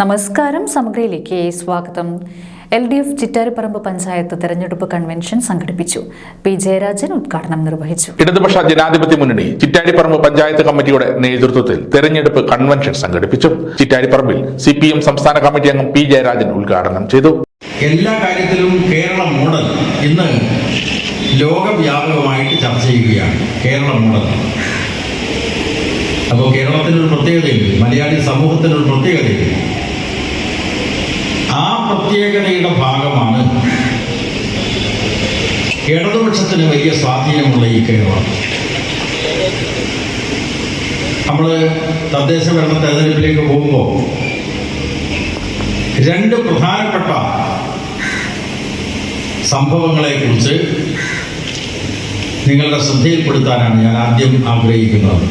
നമസ്കാരം സമഗ്രയിലേക്ക് സ്വാഗതം. L D F Chittariparamba panchayat തെരഞ്ഞെടുപ്പ് കൺവെൻഷൻ സംഘടിപ്പിച്ചു. പി ജയരാജൻ ഉദ്ഘാടനം നിർവഹിച്ചു. ഇടതുപക്ഷ ജനാധിപത്യ മുന്നണി ചിറ്റാരിപ്പറമ്പ് പഞ്ചായത്ത് കമ്മിറ്റിയുടെ നേതൃത്വത്തിൽ തെരഞ്ഞെടുപ്പ് കൺവെൻഷൻ സംഘടിപ്പിച്ചു. ചിറ്റാരിപ്പറമ്പിൽ സി പി എം സംസ്ഥാന കമ്മിറ്റി അംഗം പി ജയരാജൻ ഉദ്ഘാടനം ചെയ്തു. എല്ലാ കാര്യത്തിലും കേരള മോഡൽ ഇന്ന് ലോകവ്യാപകമായിട്ട് ചർച്ച ചെയ്യുകയാണ്. കേരള മോഡൽ. അപ്പോൾ കേരളത്തിനൊരു പ്രത്യേകതയുണ്ട് മലയാളി സമൂഹത്തിനൊരു പ്രത്യേകതയുണ്ട്. ആ പ്രത്യേകതയുടെ ഭാഗമാണ് ഇടതുപക്ഷത്തിന് വലിയ സ്വാധീനമുള്ള ഈ കേരളം. നമ്മൾ തദ്ദേശ ഭരണ തെരഞ്ഞെടുപ്പിലേക്ക് പോകുമ്പോൾ രണ്ട് പ്രധാനപ്പെട്ട സംഭവങ്ങളെക്കുറിച്ച് നിങ്ങളുടെ ശ്രദ്ധയിൽപ്പെടുത്താനാണ് ഞാൻ ആദ്യം ആഗ്രഹിക്കുന്നത്.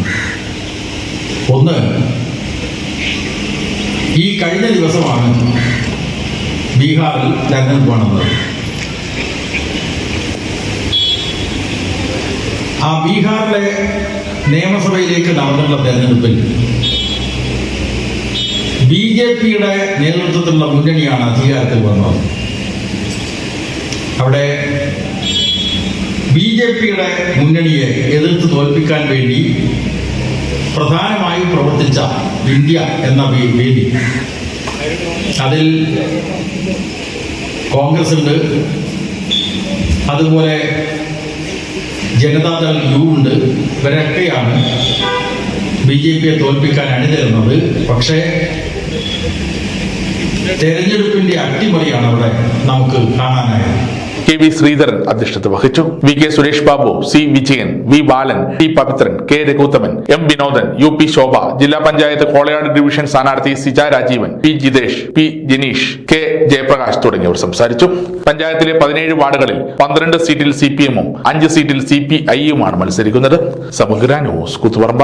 ഒന്ന് ഈ കഴിഞ്ഞ ദിവസമാണ് ബീഹാറിൽ തെരഞ്ഞെടുപ്പ് നടന്നത് ആ ബീഹാറിലെ നിയമസഭയിലേക്ക് നടന്നിട്ടുള്ള തെരഞ്ഞെടുപ്പിൽ ബി ജെ പിയുടെ നേതൃത്വത്തിലുള്ള മുന്നണിയാണ് അധികാരത്തിൽ വന്നത്. അവിടെ ബി ജെ പിയുടെ മുന്നണിയെ എതിർത്ത് തോൽപ്പിക്കാൻ വേണ്ടി പ്രധാനമായും പ്രവർത്തിച്ച ഇന്ത്യ എന്ന വേദി. അതിൽ കോൺഗ്രസ് ഉണ്ട് അതുപോലെ ജനതാദൾ യു ഉണ്ട്. ഇവരൊക്കെയാണ് ബി ജെ പിയെ തോൽപ്പിക്കാൻ അണിതരുന്നത് പക്ഷേ തെരഞ്ഞെടുപ്പിന്റെ അട്ടിമറിയാണ് അവിടെ നമുക്ക് കാണാനായത്. കെ വി ശ്രീധരൻ അധ്യക്ഷത വഹിച്ചു. V K Suresh Babu C Vijayan V Balan T Pavithran K Raghuthaman M Vinodan U P Shobha ജില്ലാ പഞ്ചായത്ത് കോളയാട് ഡിവിഷൻ സ്ഥാനാർത്ഥി Sija Rajeevan P Jithesh P Janeesh K Jayaprakash തുടങ്ങിയവർ സംസാരിച്ചു. പഞ്ചായത്തിലെ പതിനേഴ് വാർഡുകളിൽ പന്ത്രണ്ട് സീറ്റിൽ സി പി എമ്മും അഞ്ച് സീറ്റിൽ സി പി ഐയുമാണ് മത്സരിക്കുന്നത്. സമഗ്ര ന്യൂസ് കുത്തുപറമ്പ.